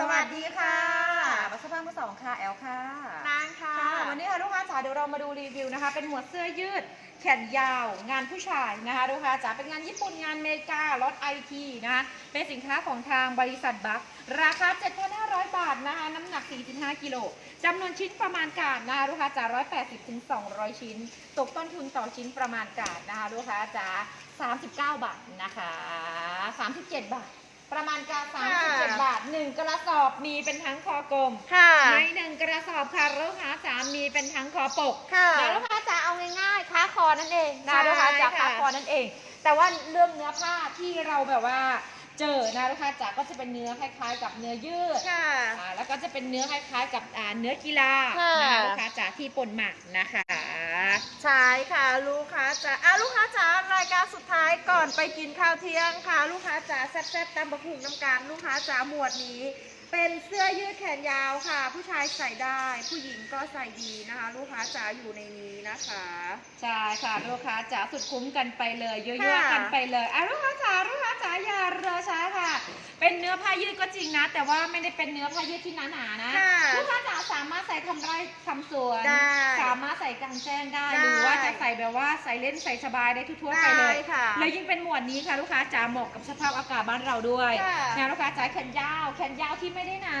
สวัสดีค่ะบัสสภาพมือสองค่ะ แอลค่ะนางค่ะค่ะ วันนี้ค่ะลูกค้าจ๋าเดี๋ยวเรามาดูรีวิวนะคะ เป็นหมวดเสื้อยืด แขนยาว งานผู้ชายนะคะลูกค้าจ๋าเป็นงานญี่ปุ่นงานอเมริการถไอทีนะคะเป็นสินค้าของทางบริษัทบัคราคา 7,500 บาทนะคะน้ำหนัก 45 กิโลจำนวนชิ้นประมาณการนะคะลูกค้าจ๋า180ถึง200 ชิ้น ตกต้นทุนต่อชิ้นประมาณการนะคะลูกค้าจ๋า39 บาทนะคะ 37 บาท ประมาณการ37บาท1กระสอบมีเป็นทั้งคอกลมค่ะ ในหนึ่งกระสอบค่ะลูกค้าจ๋ามีเป็นทั้งคอปกค่ะแล้วลูกค้าจ๋าเอาง่ายๆค้าคอนั่นเองใช่นะลูกค้าจ๋าค่ะค้าคอนั่นเอง แต่ว่าเรื่องเนื้อผ้าที่เราแบบว่า เจอนะลูกค้าจ๋าก็จะเป็นเนื้อคล้ายๆ กับเนื้อยืดค่ะ อ่าแล้วก็จะเป็นเนื้อคล้ายๆ กับอ่าเนื้อกีฬาค่ะนะลูกค้าจ๋าที่ปนหมักนะคะ ใช่ค่ะลูกค้าจ๋าอะลูกค้าจ๋ารายการสุดท้ายก่อนไปกินข้าวเที่ยงค่ะ ลูกค้าจ๋าแซ่บๆตำบะหุงน้ำการลูกค้าจ๋าหมวดนี้ เป็นเสื้อยืดแขนยาวค่ะ ผู้ชายใส่ได้ ผู้หญิงก็ใส่ดีนะคะ ลูกค้าจ๋าอยู่ในนี้นะคะ ใช่ค่ะลูกค้าจ๋าสุดคุ้มกันไปเลยเยอะค่ะๆกันไปเลยอะลูกค้าจ๋าลูกค้าจ๋าอย่ารอช้าค่ะ เป็นเนื้อผ้ายืดก็จริงนะ แต่ว่าไม่ได้เป็นเนื้อผ้ายืดที่หนาๆนะค่ะลูกค้าจ๋าสามารถใส่ทำไร่ทำสวนได้สามารถใส่กลางแจ้งได้ได้หรือว่าจะใส่แบบว่าใส่เล่นใส่สบายได้ทั่วๆไปเลยได้ค่ะแล้วยิ่งเป็นหม วดนี้ค่ะลูกค้าจ๋าเหมาะกับสภาพอากาศบ้านเราด้วยค่ะ นะลูกค้าจ๋าแขนยาวแขนยาวที่ไม่ได้หนา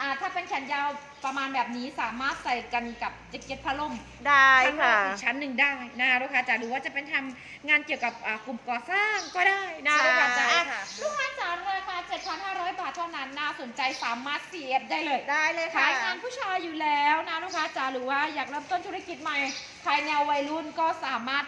อ่าถ้าเป็นแขนยาวประมาณแบบนี้สามารถใส่กันกับแจ็คเก็ตผ้าล่ม ได้ข้างนอค่ะกอีกชั้นหนึ่งได้นะลูกค้าจ๋าหรือว่าจะเป็นทำงานเกี่ยวกับอ่ากลุ่มก่อสร้างก็ได้นะใช่ลูกค้าจ๋าค่ะ ลูกค้าจ๋าราคา 7,500 บาทเท่านั้นน่าสนใจสามารถ CF ได้เลย ได้เลยค่ะ ขายงานผู้ชายอยู่แล้วนะลูกค้าจ๋าหรือว่าอยากเริ่มต้นธุรกิจใหม่ขายแนววัยรุ่นก็สามารถ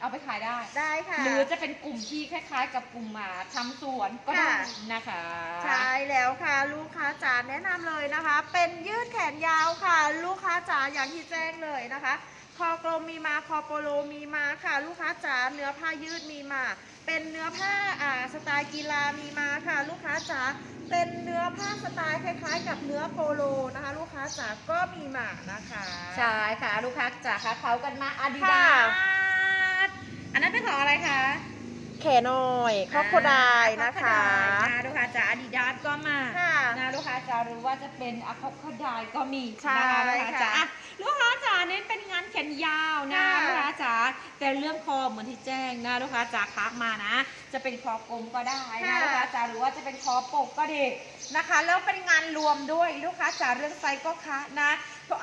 เอาไปขายได้ ได้ค่ะ หรือจะเป็นกลุ่มที่คล้ายๆ กับกลุ่มหมาทำสวนก็ได้ค่ะ นะคะ ใช่แล้วค่ะ ลูกค้าจ๋าแนะนำเลยนะคะ เป็นยืดแขนยาวค่ะ ลูกค้าจ๋าอย่างที่แจ้งเลยนะคะ คอกลมมีมาคอโปโลมีมาค่ะ ลูกค้าจ๋าเนื้อผ้ายืดมีมา เป็นเนื้อผ้าอ่าสไตล์กีฬามีมาค่ะ ลูกค้าจ๋าเป็นเนื้อผ้าสไตล์คล้ายๆ กับเนื้อโปโลนะคะ ลูกค้าจ๋าก็มีมานะคะ ใช่ค่ะ ลูกค้าจ๋าคะเขากันมาอาดิดาค่ะส อันนั้นเป็นของอะไรคะแขนอยครอบโคดายนะคะนะลูกค้าจ๋าอาดิดาสก็มาค่ะ นะลูกค้าจ๋าหรือว่าจะเป็นอะคอคดายก็มีใช่นะคะลูกค้าจ๋าค่ะอะลูกค้าจ๋าเน้นเป็นงานแขนยาวนะค่ะลูกค้าจ๋าแต่เรื่องคอเหมือนที่แจ้งนะลูกค้าจ๋าคักมานะ จะเป็นคอกลมก็ได้นะค่ะ ลูกค้าจ๋าหรือว่าจะเป็นคอปกก็ดีนะคะ แล้วเป็นงานรวมด้วยลูกค้าจ๋าเรื่องไซส์ก็คะนะ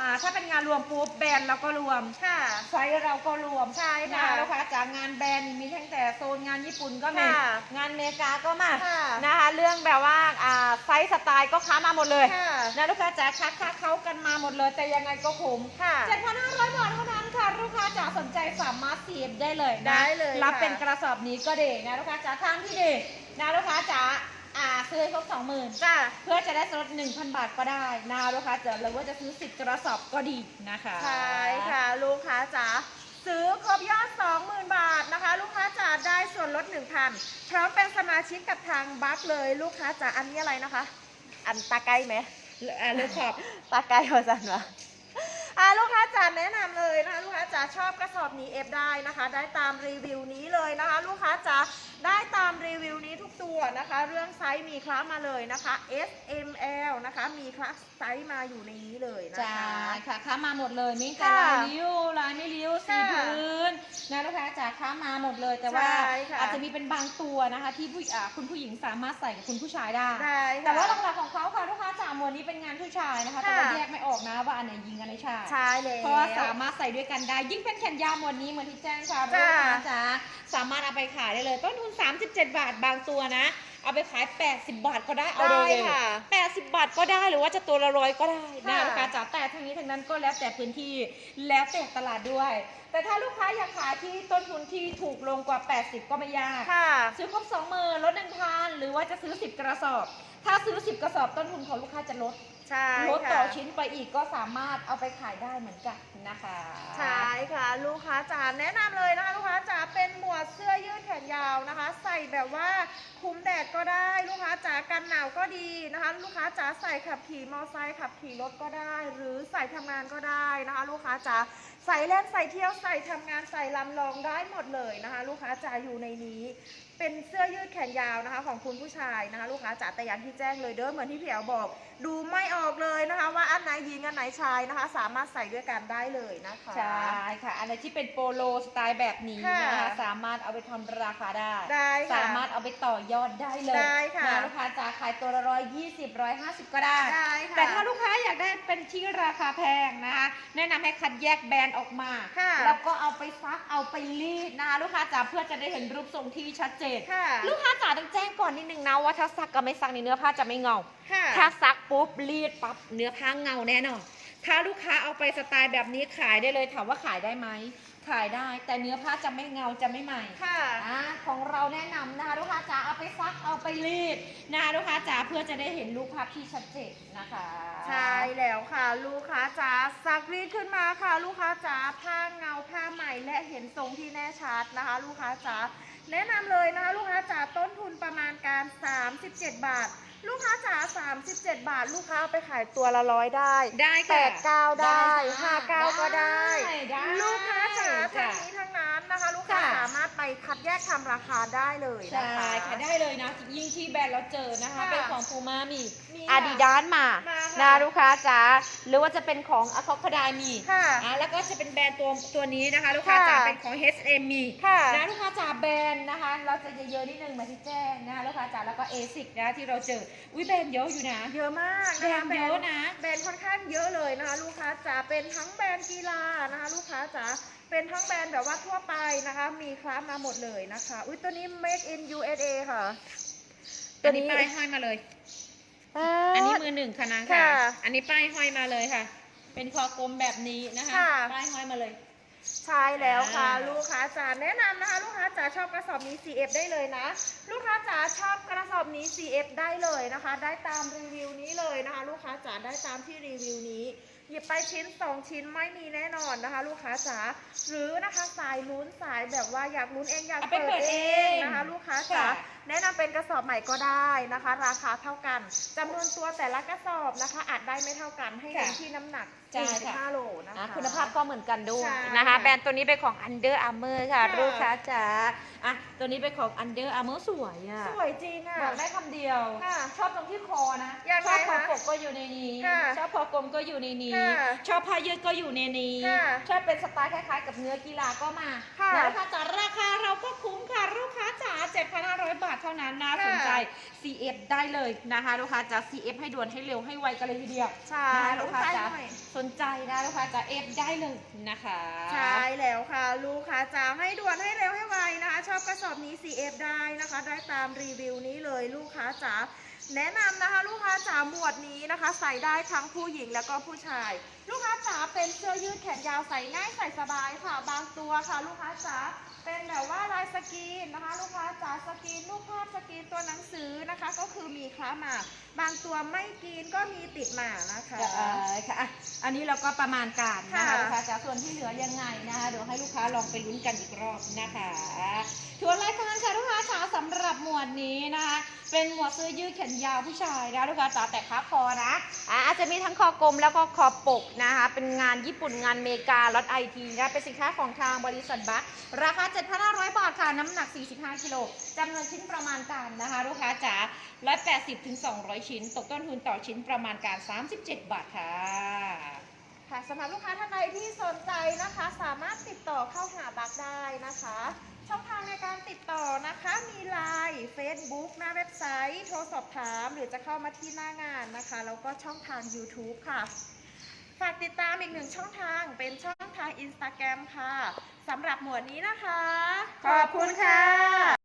อ่าถ้าเป็นงานรวมปุ๊บแบรนด์เราก็รวมค่ะไซส์เราก็รวมใช่ค่ะนลูกค้าจากงานแบรนด์มีทั้งแต่โซนงานญี่ปุ่นก็มีค่ะงานอเมริกาก็มาค่ะนะคะ เรื่องแบบว่าอ่าไซส์สไตล์ก็ค้ามาหมดเลยค่ะนะลูกค้าจ๋าค้าค้าเขากันมาหมดเลยแต่ยังไงก็คุ้มค่ะ7,500บาทเท่านั้น ค่ะลูกค้าจ๋าสนใจสามารถเสียบได้เลยนะได้เลยรับค่ะ เป็นกระสอบนี้ก็ดีนะลูกค้าจ๋าทางที่ดีนะลูกค้าจ๋าอ่าซื้อให้ครบสองหมื่น จ้า เพื่อจะได้ลด1,000 บาทก็ได้นะลูกค้าจ๋าหรือว่าจะซื้อ10กระสอบก็ดีนะคะใช่ค่ะ ลูกค้าจ๋าซื้อครบยอด 20,000 บาทนะคะ ลูกค้าจ๋าได้ส่วนลด 1,000 พร้อมเป็นสมาชิกกับทางบัคเลย ลูกค้าจ๋าอันนี้อะไรนะคะ อันตาไกไหมอ่าลูกขอบตาไกพอจันวะ อ่าลูกค้าจ๋าแนะนำเลยนะคะลูกค้าจ๋าชอบกระสอบนี้เอฟได้นะคะ ได้ตามรีวิวนี้เลยนะคะ ลูกค้าจ๋าได้ตามรีวิวนี้ทุกตัวนะคะ เรื่องไซส์มีคลาสมาเลยนะคะ S M L นะคะ มีคลาสไซส์มาอยู่ในนี้เลยนะจ้าคะค่ะค้ามาหมดเลยมีแต่ค่ะลายริ้วลายไม่ริ้วสีค่ะพื้นนะลูกค้าจ๋าค้ามาหมดเลยแต่ว่าใช่ค่ะอาจจะมีเป็นบางตัวนะคะ ที่ผู้อ่าคุณผู้หญิงสามารถใส่กับคุณผู้ชายได้ได้ค่ะแต่ว่าหลักๆของเขา ค่ะลูกค้าจ๋าหมวดนี้เป็นงานผู้ชายนะคะ แต่ว่าค่ะ แยกไม่ออกนะว่าอันไหนยิงอันไหนชาย ใช่เลย เพราะว่าสามารถใส่ด้วยกันได้ ยิ่งเป็นแขนยาวหมวดนี้เหมือนที่แจ้งค่ะลูจ้ากค้าจ๋าสามารถเอาไปขายได้เลย ต้นทุน 37 บาทบางตัวนะ เอาไปขาย 80 บาทก็ได้เอาได้เลยค่ะ 80 บาทก็ได้หรือว่าจะตัวละร้อยก็ได้นะค่ะลูกค้าจ๋าแต่ทั้งนี้ทั้งนั้นก็แล้วแต่พื้นที่แล้วแต่ตลาดด้วย แต่ถ้าลูกค้าอยากขายที่ต้นทุนที่ถูกลงกว่า 80 ก็ไม่ยาก ค่ะ ซื้อครบ2มือลดหนึ่งพันหรือว่าจะซื้อ 10 กระสอบ ถ้าซื้อ 10 กระสอบต้นทุนของลูกค้าจะลด ใช่ลดต่อค่ะ ชิ้นไปอีกก็สามารถเอาไปขายได้เหมือนกันนะคะ ใช่ค่ะลูกค้าจ๋าแนะนำเลยนะคะลูกค้าจ๋าเป็นหมวดเสื้อยืดแขนยาวนะคะ ใส่แบบว่าคลุมแดดก็ได้ ลูกค้าจ๋ากันหนาวก็ดีนะคะ ลูกค้าจ๋าใส่ขับขี่มอเตอร์ไซค์ขับขี่รถก็ได้ หรือใส่ทำงานก็ได้นะคะ ลูกค้าจ๋า ใส่เล่นใส่เที่ยวใส่ทำงานใส่ลำลองได้หมดเลยนะคะ ลูกค้าจ๋าอยู่ในนี้ เป็นเสื้อยืดแขนยาวนะคะ ของคุณผู้ชายนะคะ ลูกค้าจ๋าแต่อย่างที่แจ้งเลยเด้อเหมือนที่พี่แอวบอก ดูไม่ออกเลยนะคะ ว่าอันไหนหญิงอันไหนชายนะคะ สามารถใส่ด้วยกันได้เลยนะคะใช่ค่ะ อันไหนที่เป็นโปโลสไตล์แบบนี้นะคะค่ะสามารถเอาไปทำราคาได้ได้ค่ะสามารถเอาไปต่อยอดได้เลยได้ค่ะนลูกค้าจ๋าขายตัวละร้อยยี่สิบร้อยห้าสิบก็ได้ได้ค่ะแต่ถ้าลูกค้าอยากได้เป็นที่ราคาแพงนะคะแนะนำให้คัดแยกแบรนด์ออกมา ค่ะแล้วก็เอาไปซักเอาไปรีดนะคะลูกค้าจ๋าเพื่อจะได้เห็นรูปทรงที่ชัดเจน ค่ะ ลูกค้าจ๋าต้องแจ้งก่อนนิดนึงนะว่าถ้าซักกับไม่ซักในเนื้อผ้าจะไม่เงา ค่ะ ถ้าซักปุ๊บรีดปั๊บเนื้อผ้าเงาแน่นอน ถ้าลูกค้าเอาไปสไตล์แบบนี้ขายได้เลยถามว่าขายได้ไหม ขายได้ แต่เนื้อผ้าจะไม่เงาจะไม่ใหม่ค่ะอ่าของเราแนะนำนะคะลูกค้าจ๋าเอาไปซักเอาไปรีดนะคะลูกค้าจ๋าเพื่อจะได้เห็นรูปภาพที่ชัดเจนนะคะใช่แล้วค่ะ ลูกค้าจ๋าสักรีดขึ้นมาค่ะ ลูกค้าจ๋าผ้าเงาผ้าใหม่และเห็นทรงที่แน่ชัดนะคะ ลูกค้าจ๋า แนะนำเลยนะคะลูกค้าจ๋าต้นทุนประมาณการ 37 บาท ลูกค้าจ๋า37 บาท ลูกค้าเอาไปขายตัวละร้อยได้ได้แปค่ะดเก้าได้ค่ะห้าเก้าก็ได้ ได้ลูกค้าจ๋าทั้ค่ะ งนี้ทั้งนั้น นะคะลูกค้าค่ะ สามารถไปคัดแยกทำราคาได้เลยนะใช่คะ ค่ะได้เลยนะยิ่งที่แบรนด์เราเจอนะคะ ค่ะ เป็นของฟูมามีมีอาดิดาสมามาค่ะ นะลูกค้าจ๋าหรือว่าจะเป็นของอะคอคดายมีค่ะ อะแล้วก็จะเป็นแบรนด์ตัวตัวนี้นะคะ ลูกค้าจ๋าค่ะเป็นของ H&M มี ค่ะ นะลูกค้าจ๋าแบรนด์นะคะ เราจะเยอะๆนิดนึงเหมาที่แจ้งนะคะลูกค้าจ๋าแล้วก็เอซิกนะที่เราเจออุ้ยแบรนด์เยอะอยู่นะเยอะมากแบรนะคะนด์เยอะนะ แบรนด์ค่อนข้างเยอะเลยนะคะ ลูกค้าจ๋าเป็นทั้งแบรนด์กีฬานะคะ ลูกค้าจ๋า เป็นทั้งแบรนด์แบบว่าทั่วไปนะคะ มีคลาสมาหมดเลยนะคะ อุ้ยตัวนี้ made in USA ค่ะอันนี้ป้ายห้อยมาเลยอันนี้มือหนึ่งค่ะนางค่ะ ค่ะอันนี้ป้ายห้อยมาเลยค่ะ เป็นคอกลมแบบนี้นะคะ ค่ะ ป้ายห้อยมาเลย ใช่แล้วค่ะ อ่า ลูกค้าจ๋าแนะนำนะคะ ลูกค้าจ๋าชอบกระสอบนี้ CF ได้เลยนะ ลูกค้าจ๋าชอบกระสอบนี้ CF ได้เลยนะคะ ได้ตามรีวิวนี้เลยนะคะ ลูกค้าจ๋าได้ตามที่รีวิวนี้ หยิบไปชิ้น 2 ชิ้นไม่มีแน่นอนนะคะ ลูกค้าจ๋าหรือนะคะสายลุ้นสายแบบว่าอยากลุ้นเองอยากเอาไปเปิดเปิดเอเองงนะคะ ลูกค้าจ๋าค่ะ แนะนำเป็นกระสอบใหม่ก็ได้นะคะ ราคาเท่ากันจำนวนตัวแต่ละกระสอบนะคะ อาจได้ไม่เท่ากันให้เน้นค่ะที่น้ำหนักใช่ค่ะ45โลนะอะคะคุณภาพก็เหมือนกันด้วยใช่นะคะค่ะแบรนด์ตัวนี้เป็นของ Under Armour ค่ะค่ะ ลูกค้าจ๋าอะตัวนี้เป็นของ Under Armour สวยอะสวยจริงอะบอกได้คำเดียวค่ะชอบตรงที่คอนะยังชไงอบคอคะปกก็อยู่ในนี้ค่ะชอบคอกลมก็อยู่ในนี้ค่ะชอบผ้ายืดก็อยู่ในนี้ค่ะชอบเป็นสไตล์คล้ายๆ กับเนื้อกีฬาก็มาค่ะนะลูกค้าจ๋าราคาเราก็คุ้มค่ะลูกค้าจ๋า7,500 บาทเท่านั้นนะค่ะสนใจ CF ได้เลยนะคะลูกค้าจ๋า CF ให้ด่วนให้เร็วให้ไวกันเลยทีเดียวใช่นะคะลูลูกกค้าค้าจ๋าหน่อยสนใจนะลูกค้าจ๋า F ได้เลยนะคะ ใช่แล้วค่ะ ลูกค้าจ๋าให้ด่วนให้เร็วให้ไวนะคะ ชอบกระสอบนี้ CF ได้นะคะ ได้ตามรีวิวนี้เลยลูกค้าจ๋าแนะนำนะคะลูกค้าจ๋าหมวดนี้นะคะ ใส่ได้ทั้งผู้หญิงแล้วก็ผู้ชาย ลูกค้าจ๋าเป็นเสื้อยืดแขนยาวใส่ง่ายใส่สบายค่ะ บางตัวค่ะ ลูกค้าจ๋า เป็นแบบว่าลายสกรีนนะคะ ลูกค้าจ๋าสกรีนรูปภาพสกรีนตัวหนังสือนะคะ ก็คือมีคล้ามาบางตัวไม่กรีนก็มีติดมานะคะ เอ่อค่ะอะ อันนี้เราก็ประมาณการนะคะค่ะ ลูกค้าจ๋าส่วนที่เหลือยังไงนะคะเดี๋ยวให้ลูกค้าลองไปลุ้นกันอีกรอบนะคะทวนรายการค่ะลูกค้าจ๋าสำหรับหมวดนี้นะคะ เป็นหมวดเสื้อยืดแขนยาวผู้ชายนะลูกค้าจ๋าแต่ขาพอนะอะอาจจะมีทั้งคอกลมแล้วก็คอปกนะคะ เป็นงานญี่ปุ่นงานเมกาลดไอทีนะเป็นสินค้าของทางบริษัทบัคราคา7,500 บาทค่ะ น้ำหนัก 45กิโลจำนวนชิ้นประมาณการนะคะลูกค้าจ๋า180ถึง200 ชิ้น ตกต้นทุนต่อชิ้นประมาณการ 37 บาทค่ะค่ะสำหรับลูกค้าท่านใดที่สนใจนะคะ สามารถติดต่อเข้าหาบักได้นะคะ ช่องทางในการติดต่อนะคะมี Line Facebook หน้าเว็บไซต์ โทรสอบถาม หรือจะเข้ามาที่หน้างานนะคะ แล้วก็ช่องทาง YouTube ค่ะ ฝากติดตามอีกหนึ่งช่องทางเป็นช่องทาง Instagram ค่ะ สำหรับหมวดนี้นะคะ ขอบคุณค่ะ